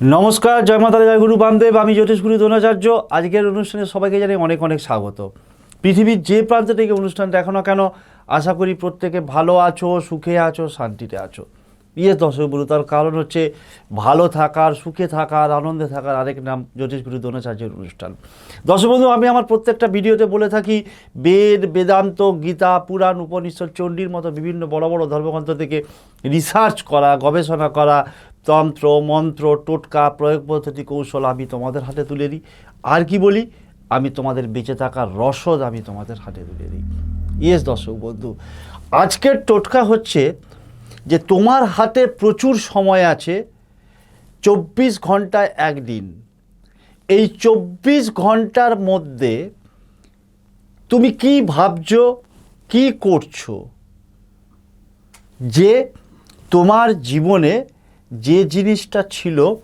নমস্কার, জয় মাতা জয় গুরু বামদেব, আমি জ্যোতিষ গুরু দ্রোণাচার্য। আজকের অনুষ্ঠানে সবাইকে জানাই অনেক অনেক স্বাগত। পৃথিবীর যে প্রান্তে থেকে অনুষ্ঠান দেখো না কেন, আশা করি প্রত্যেকে ভালো আছো, সুখে আছো, শান্তিতে আছো। ইয়ে দর্শক গুরু তার কারণ হচ্ছে ভালো থাকার, সুখে থাকার, আনন্দে থাকার আরেক নাম জ্যোতিষ গুরু দ্রোণাচার্যের অনুষ্ঠান। দর্শক বন্ধু, আমি আমার প্রত্যেকটা ভিডিওতে বলে থাকি, বেদ, বেদান্ত, গীতা, পুরাণ, উপনিষদ, চণ্ডীর মতো বিভিন্ন বড় বড় ধর্মগ্রন্থ থেকে রিসার্চ করা, গবেষণা করা তন্ত্র, মন্ত্র, টোটকা প্রয়োগ পদ্ধতি কৌশল আমি তোমাদের হাতে তুলে দিই। আর কি বলি? আমি তোমাদের বেঁচে থাকার রসদ আমি তোমাদের হাতে তুলে দিই। ইয়েস দর্শক বন্ধু, আজকের টোটকা হচ্ছে যে তোমার হাতে প্রচুর সময় আছে, চব্বিশ ঘন্টায় একদিন। এই চব্বিশ ঘণ্টার মধ্যে তুমি কি ভাবছ, কি করছ? যে তোমার জীবনে যে জিনিসটা ছিল,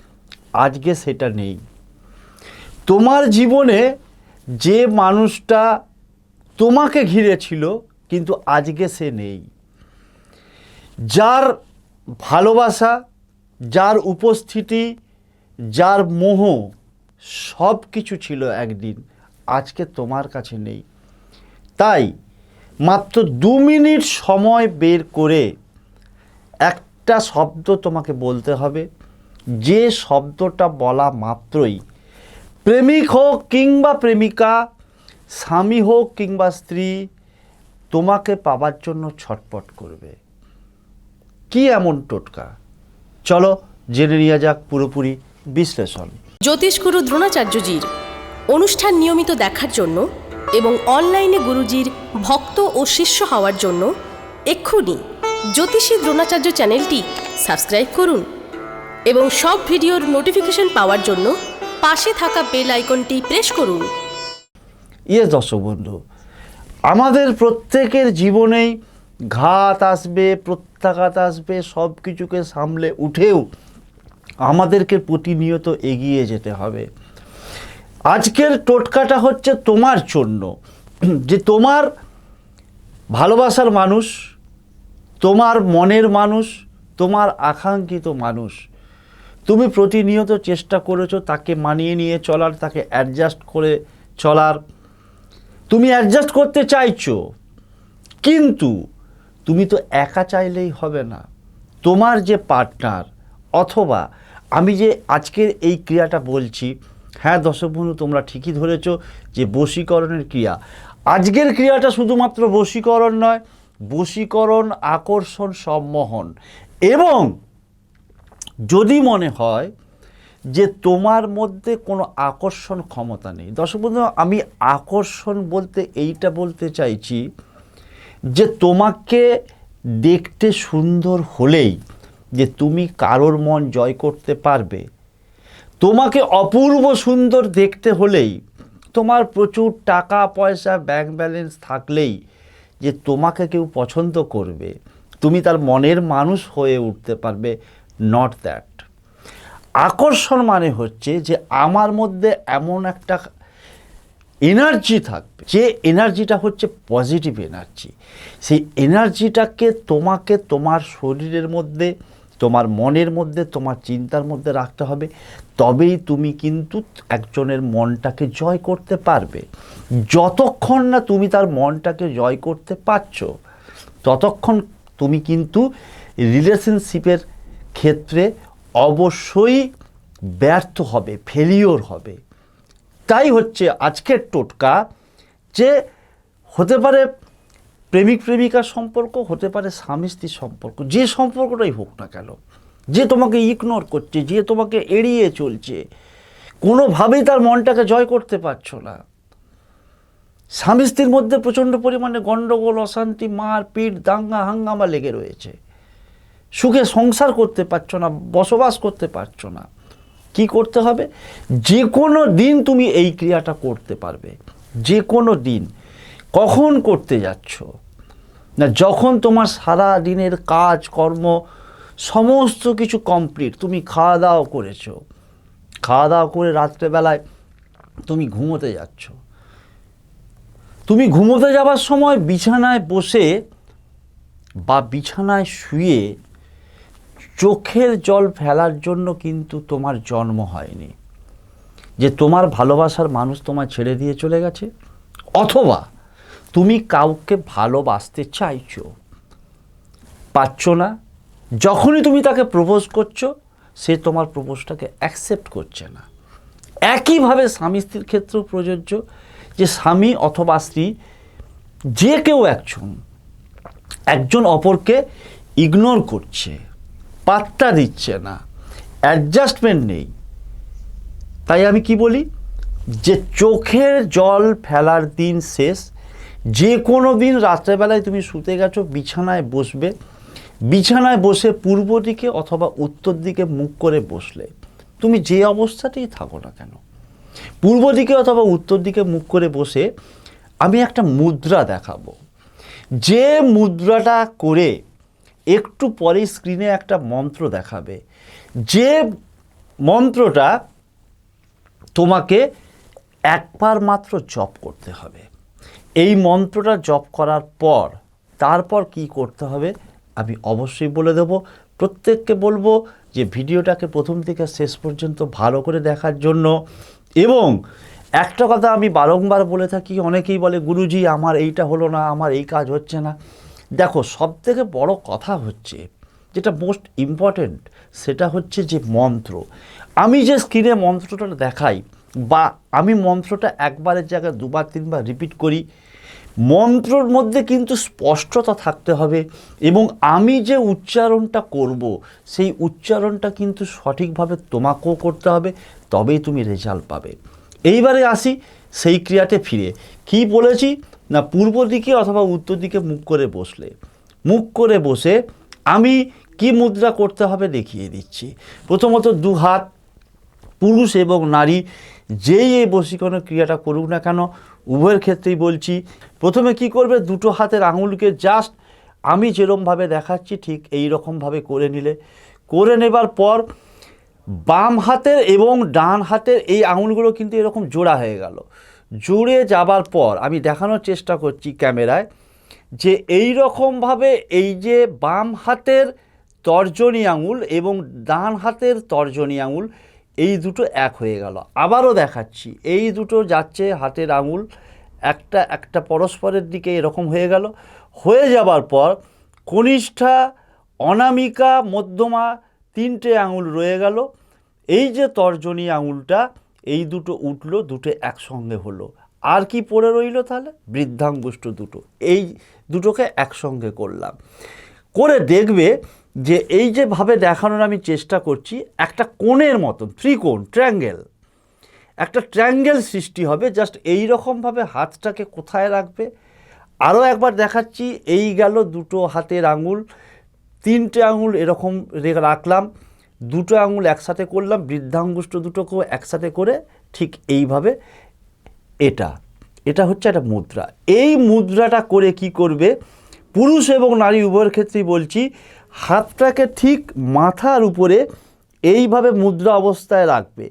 আজকে সেটা নেই। তোমার জীবনে যে মানুষটা তোমাকে ঘিরে ছিল কিন্তু আজকে সে নেই। যার ভালোবাসা, যার উপস্থিতি, যার মোহ সব কিছু ছিল একদিন, আজকে তোমার কাছে নেই। তাই মাত্র দু মিনিট সময় বের করে একটা শব্দ তোমাকে বলতে হবে। যে শব্দটা বলা মাত্রই প্রেমিক হোক কিংবা প্রেমিকা, স্বামী হোক কিংবা স্ত্রী, তোমাকে পাবার জন্য ছটপট করবে। কি এমন টোটকা? চলো জেনে নেওয়া যাক পুরোপুরি বিশ্লেষণ। জ্যোতিষগুরু দ্রোণাচার্যজির অনুষ্ঠান নিয়মিত দেখার জন্য এবং অনলাইনে গুরুজির ভক্ত ও শিষ্য হওয়ার জন্য এক্ষুনি জ্যোতিষী দ্রোণাচার্য চ্যানেলটি সাবস্ক্রাইব করুন এবং সব ভিডিওর নোটিফিকেশন পাওয়ার জন্য পাশে থাকা বেল আইকনটি প্রেস করুন। ইয়ে দর্শক বন্ধু, আমাদের প্রত্যেকের জীবনেই ঘাত আসবে, প্রত্যাঘাত আসবে, সব কিছুকে সামলে উঠেও আমাদেরকে প্রতিনিয়ত এগিয়ে যেতে হবে। আজকের টোটকাটা হচ্ছে তোমার জন্য, যে তোমার ভালোবাসার মানুষ তোমার মনের মানুষ, তোমার আকাঙ্ক্ষিত মানুষ। তুমি প্রতিনিয়ত চেষ্টা করেছ তাকে মানিয়ে নিয়ে চলার, তাকে অ্যাডজাস্ট করে চলার। তুমি অ্যাডজাস্ট করতে চাইছো, কিন্তু তুমি তো একা চাইলেই হবে না। তোমার যে পার্টনার অথবা আমি যে আজকের এই ক্রিয়াটা বলছি হ্যাঁ দর্শক বন্ধু তোমরা ঠিকই ধরেছো যে বশীকরণের ক্রিয়া। আজকের ক্রিয়াটা শুধুমাত্র বশীকরণ নয় বশীকরণ, আকর্ষণ, সম্মোহন। এবং যদি মনে হয় যে তোমার মধ্যে কোনো আকর্ষণ ক্ষমতা নেই, দর্শক বন্ধু, আমি আকর্ষণ বলতে এইটা বলতে চাইছি যে তোমাকে দেখতে সুন্দর হলেই যে তুমি কারোর মন জয় করতে পারবে। তোমাকে অপূর্ব সুন্দর দেখতে হলেই তোমার প্রচুর টাকা পয়সা ব্যাংক ব্যালেন্স থাকলেই যে তোমাকে কেউ পছন্দ করবে, তুমি তার মনের মানুষ হয়ে উঠতে পারবে নট দ্যাট আকর্ষণ মানে হচ্ছে যে আমার মধ্যে এমন একটা এনার্জি থাকবে, যে এনার্জিটা হচ্ছে পজিটিভ এনার্জি সেই এনার্জিটাকে তোমাকে তোমার শরীরের মধ্যে, তোমার মনের মধ্যে, তোমার চিন্তার মধ্যে রাখতে হবে। তবেই তুমি কিন্তু একজনের মনটাকে জয় করতে পারবে। যতক্ষণ না তুমি তার মনটাকে জয় করতে পারছ, ততক্ষণ তুমি কিন্তু রিলেশনশিপের ক্ষেত্রে অবশ্যই ব্যর্থ হবে ফেলিওর হবে। তাই হচ্ছে আজকের টোটকা যে হতে পারে প্রেমিক প্রেমিকার সম্পর্ক, হতে পারে স্বামী স্ত্রীর সম্পর্ক, যে সম্পর্কটাই হোক না কেন যে তোমাকে ইগনোর করছে, যে তোমাকে এড়িয়ে চলছে, কোনোভাবেই তার মনটাকে জয় করতে পারছ না। স্বামী স্ত্রীর মধ্যে প্রচণ্ড পরিমাণে গণ্ডগোল অশান্তি, মার, পিট, দাঙ্গা, হাঙ্গামা লেগে রয়েছে। সুখে সংসার করতে পারছ না, বসবাস করতে পারছ না। কি করতে হবে? যে কোনো দিন তুমি এই ক্রিয়াটা করতে পারবে। যে কোনো দিন। কখন করতে যাচ্ছ? না, যখন তোমার সারা দিনের কাজ, কর্ম সমস্ত কিছু কমপ্লিট তুমি খাওয়া দাওয়া করেছ। খাওয়া দাওয়া করে রাত্রেবেলায় তুমি ঘুমোতে যাচ্ছ। তুমি ঘুমোতে যাবার সময় বিছানায় বসে বা বিছানায় শুয়ে চোখের জল ফেলার জন্য কিন্তু তোমার জন্ম হয়নি। যে তোমার ভালোবাসার মানুষ তোমায় ছেড়ে দিয়ে চলে গেছে, অথবা তুমি কাউকে ভালোবাসতে চাইছো। পাচ্ছ না যখনই তুমি তাকে প্রপোজ করছ, সে তোমার প্রপোজটাকে অ্যাকসেপ্ট করছে না। একইভাবে স্বামী স্ত্রীর ক্ষেত্রেও প্রযোজ্য যে স্বামী অথবা স্ত্রী যে কেউ একজন একজন অপরকে ইগনোর করছে, পাত্তা দিচ্ছে না অ্যাডজাস্টমেন্ট নেই। তাই আমি কি বলি? যে চোখের জল ফেলার দিন শেষ, যে কোনো দিন রাত্রেবেলায় তুমি শুতে গেছো, বিছানায় বসবে বিছানায় বসে পূর্ব দিকে অথবা উত্তর দিকে মুখ করে বসলে তুমি যে অবস্থাতেই থাকো না কেন? পূর্ব দিকে অথবা উত্তর দিকে মুখ করে বসে আমি একটা মুদ্রা দেখাবো। যে মুদ্রাটা করে একটু পরে স্ক্রিনে একটা মন্ত্র দেখাবে। যে মন্ত্রটা তোমাকে একবার মাত্র জপ করতে হবে। এই মন্ত্রটা জপ করার পর, তারপর কি করতে হবে? আমি অবশ্যই বলে দেব। প্রত্যেককে বলব যে ভিডিওটাকে প্রথম থেকে শেষ পর্যন্ত ভালো করে দেখার জন্য এবং একটা কথা আমি বারংবার বলে থাকি, অনেকেই বলে, গুরুজি, আমার এইটা হলো না, আমার এই কাজ হচ্ছে না। দেখো সব থেকে বড় কথা হচ্ছে, যেটা মোস্ট ইম্পর্ট্যান্ট সেটা হচ্ছে যে মন্ত্র। আমি যে স্ক্রিনে মন্ত্রটা দেখাই বা আমি মন্ত্রটা একবারের জায়গায় দুবার, তিনবার রিপিট করি মন্ত্রর মধ্যে কিন্তু স্পষ্টতা থাকতে হবে এবং আমি যে উচ্চারণটা করব, সেই উচ্চারণটা কিন্তু সঠিকভাবে তোমাকেও করতে হবে, তবেই তুমি রেজাল্ট পাবে। এইবারে আসি সেই ক্রিয়াতে ফিরে। কি বলেছি? না, পূর্ব দিকে অথবা উত্তর দিকে মুখ করে বসলে। মুখ করে বসে আমি কি মুদ্রা করতে হবে দেখিয়ে দিচ্ছি। প্রথমত দু হাত, পুরুষ এবং নারী, যেই এই বশীকরণ ক্রিয়াটা করুক না কেন উভয়ের ক্ষেত্রেই বলছি, প্রথমে কি করবে? দুটো হাতের আঙুলকে জাস্ট আমি যেরমভাবে দেখাচ্ছি, ঠিক এই রকমভাবে করে নিলে। করে নেবার পর বাম হাতের এবং ডান হাতের এই আঙুলগুলো কিন্তু এরকম জোড়া হয়ে গেল। জুড়ে যাবার পর আমি দেখানোর চেষ্টা করছি ক্যামেরায় যে এই রকমভাবে এই যে বাম হাতের তর্জনী আঙুল এবং ডান হাতের তর্জনী আঙুল এই দুটো এক হয়ে গেল। আবারও দেখাচ্ছি, এই দুটো যাচ্ছে হাতের আঙুল, একটা একটা পরস্পরের দিকে এরকম হয়ে গেল। হয়ে যাবার পর কনিষ্ঠা, অনামিকা, মধ্যমা তিনটে আঙুল রয়ে গেল। এই যে তর্জনী আঙুলটা, এই দুটো উঠল, দুটো একসঙ্গে হলো। আর কি পড়ে রইল তাহলে? বৃদ্ধাঙ্গুষ্ঠ দুটো। এই দুটোকে একসঙ্গে করলাম। করে দেখবে যে এই যে ভাবে দেখানোর আমি চেষ্টা করছি, একটা কোণের মতন, ত্রিকোণ ট্র্যাঙ্গেল একটা ট্র্যাঙ্গেল সৃষ্টি হবে জাস্ট এই রকমভাবে হাতটাকে কোথায় রাখবে? আরও একবার দেখাচ্ছি, এই গেল দুটো হাতের আঙুল, তিনটে আঙুল এরকম রাখলাম, দুটো আঙুল একসাথে করলাম, বৃদ্ধাঙ্গুষ্ঠ দুটোকেও একসাথে করে ঠিক এইভাবে এটা এটা হচ্ছে একটা মুদ্রা। এই মুদ্রাটা করে কি করবে? পুরুষ এবং নারী উভয়ের ক্ষেত্রেই বলছি হাতটাকে ঠিক মাথার উপরে এইভাবে মুদ্রা অবস্থায় রাখবে।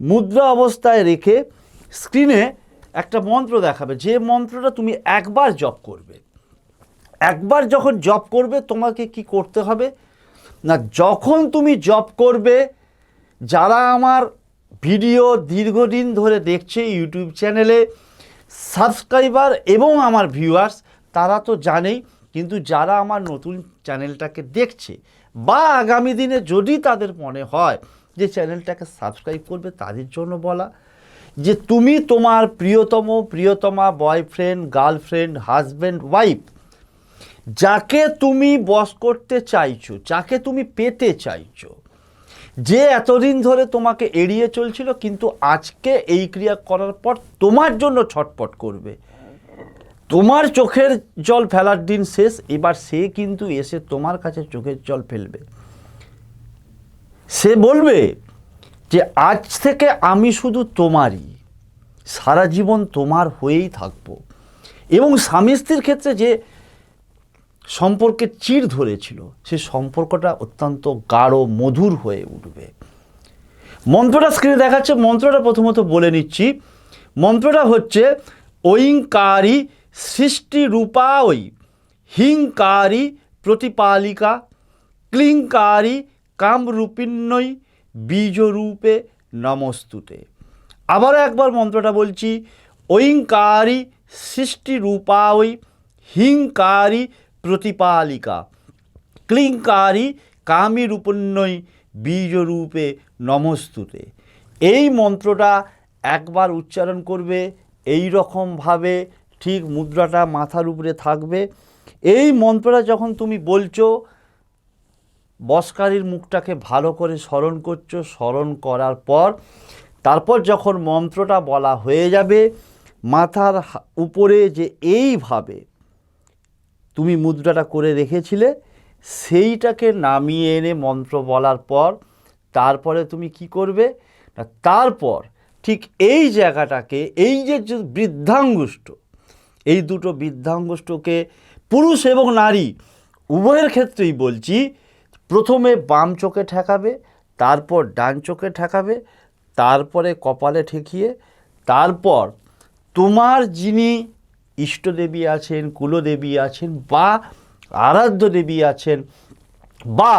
মুদ্রা অবস্থায় রেখে স্ক্রিনে একটা মন্ত্র দেখাবে। যে মন্ত্রটা তুমি একবার জপ করবে। একবার যখন জব করবে, তোমাকে কি করতে হবে? না, যখন তুমি জব করবে, যারা আমার ভিডিও দীর্ঘদিন ধরে দেখছে ইউটিউব চ্যানেলে, সাবস্ক্রাইবার এবং আমার ভিউয়ার্স তারা তো জানেই কিন্তু যারা আমার নতুন চ্যানেলটাকে দেখছে বা আগামী দিনে যদি তাদের মনে হয় যে চ্যানেলটাকে সাবস্ক্রাইব করবে তাদের জন্য বলা, যে তুমি তোমার প্রিয়তম, প্রিয়তমা বয়ফ্রেন্ড গার্লফ্রেন্ড হাজব্যান্ড ওয়াইফ যাকে তুমি বস করতে চাইছো, যাকে তুমি পেতে চাইছো, যে এতদিন ধরে তোমাকে এড়িয়ে চলছিল, কিন্তু আজকে এই ক্রিয়া করার পর তোমার জন্য ছটপট করবে। তোমার চোখের জল ফেলার দিন শেষ, এবার সে কিন্তু এসে তোমার কাছে চোখের জল ফেলবে। সে বলবে যে, আজ থেকে আমি শুধু তোমারই। সারা জীবন তোমার হয়েই থাকব। এবং স্বামী স্ত্রীর ক্ষেত্রে যে সম্পর্কে চির ধরেছিল, সে সম্পর্কটা অত্যন্ত গাঢ়, মধুর হয়ে উঠবে। মন্ত্রটা স্ক্রিনে দেখাচ্ছে। মন্ত্রটা প্রথমত বলে নিচ্ছি। মন্ত্রটা হচ্ছে, ঐঙ্কারী সৃষ্টি রূপাই হিংকারী প্রতিপালিকা, ক্লিংকারী কামরূপিণ্যই বীজরূপে নমস্তুতে। আবার একবার মন্ত্রটা বলছি ঐঙ্কারী সৃষ্টিরূপাওই হিংকারী প্রতিপালিকা, ক্লিংকারী কামী রূপন্যই বীজরূপে নমস্তুতে। এই মন্ত্রটা একবার উচ্চারণ করবে এই রকমভাবে ঠিক মুদ্রাটা মাথার উপরে থাকবে। এই মন্ত্রটা যখন তুমি বলছো, বসকারীর মুখটাকে ভালো করে স্মরণ করছ, স্মরণ করার পর, তারপর যখন মন্ত্রটা বলা হয়ে যাবে, মাথার উপরে যে এইভাবে তুমি মুদ্রাটা করে রেখেছিলে, সেইটাকে নামিয়ে এনে মন্ত্র বলার পর, তারপরে তুমি কি করবে? তারপর ঠিক এই জায়গাটাকে, এই যে যে বৃদ্ধাঙ্গুষ্ঠ এই দুটো বৃদ্ধাঙ্গুষ্ঠকে পুরুষ এবং নারী উভয়ের ক্ষেত্রেই বলছি, প্রথমে বাম চোখে ঠেকাবে, তারপর ডান চোখে ঠেকাবে, তারপরে কপালে ঠেকিয়ে, তারপর তোমার যিনি ইষ্টদেবী আছেন, কুলদেবী আছেন বা আরাধ্য দেবী আছেন বা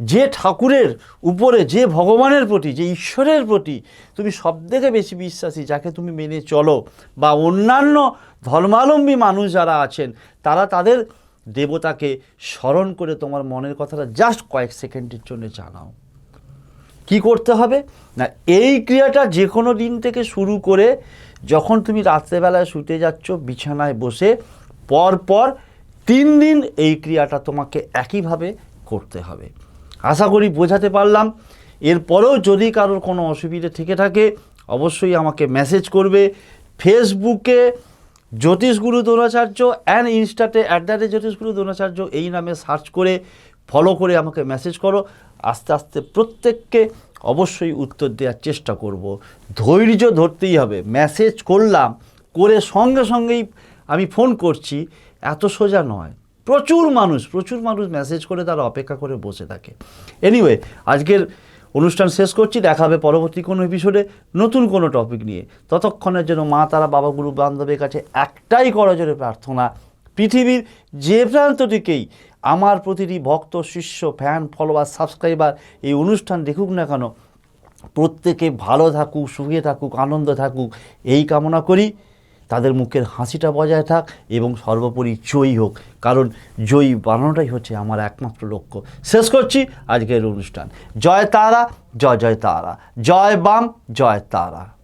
যে ঠাকুরের উপরে, যে ভগবানের প্রতি, যে ঈশ্বরের প্রতি তুমি সবথেকে বেশি বিশ্বাসী, যাকে তুমি মেনে চলো বা অন্যান্য ধর্মাবলম্বী মানুষ যারা আছেন, তারা তাদের দেবতাকে স্মরণ করে তোমার মনের কথাটা জাস্ট কয়েক সেকেন্ডের জন্য জানাও। কি করতে হবে? না, এই ক্রিয়াটা যে কোনো দিন থেকে শুরু করে যখন তুমি রাত্রেবেলায় শুতে যাচ্ছ, বিছানায় বসে পর পর তিন দিন এই ক্রিয়াটা তোমাকে একইভাবে করতে হবে। আশা করি বোঝাতে পারলাম। এরপরেও যদি কারোর কোনো অসুবিধে থেকে থাকে, অবশ্যই আমাকে মেসেজ করবে। ফেসবুকে Jyotishguru Dronacharya and ইনস্টাতে at the rate Jyotishguru Dronacharya এই নামে সার্চ করে ফলো করে আমাকে মেসেজ করো। আস্তে আস্তে প্রত্যেককে অবশ্যই উত্তর দেওয়ার চেষ্টা করব। ধৈর্য ধরতেই হবে। মেসেজ করলাম, করে সঙ্গে সঙ্গেই আমি ফোন করছি। এত সোজা নয়। প্রচুর মানুষ প্রচুর মানুষ মেসেজ করে তারা অপেক্ষা করে বসে থাকে। এনিওয়ে আজকের অনুষ্ঠান শেষ করছি, দেখা হবে পরবর্তী কোনো এপিসোডে নতুন কোনো টপিক নিয়ে। ততক্ষণের জন্য মা, তারা, বাবা, গুরু, বান্ধবের কাছে একটাই করজোরে প্রার্থনা, পৃথিবীর যে প্রান্ত প্রান্তটিকেই আমার প্রতিটি ভক্ত, শিষ্য ফ্যান ফলোয়ার সাবস্ক্রাইবার এই অনুষ্ঠান দেখুক না কেন, প্রত্যেকে ভালো থাকুক, সুখে থাকুক, আনন্দ থাকুক, এই কামনা করি। তাদের মুখের হাসিটা বজায় থাক এবং সর্বোপরি জয়ী হোক। কারণ জয়ী বানানোটাই হচ্ছে আমার একমাত্র লক্ষ্য। শেষ করছি আজকের অনুষ্ঠান। জয় তারা, জয় জয় তারা। জয় বাম, জয় তারা।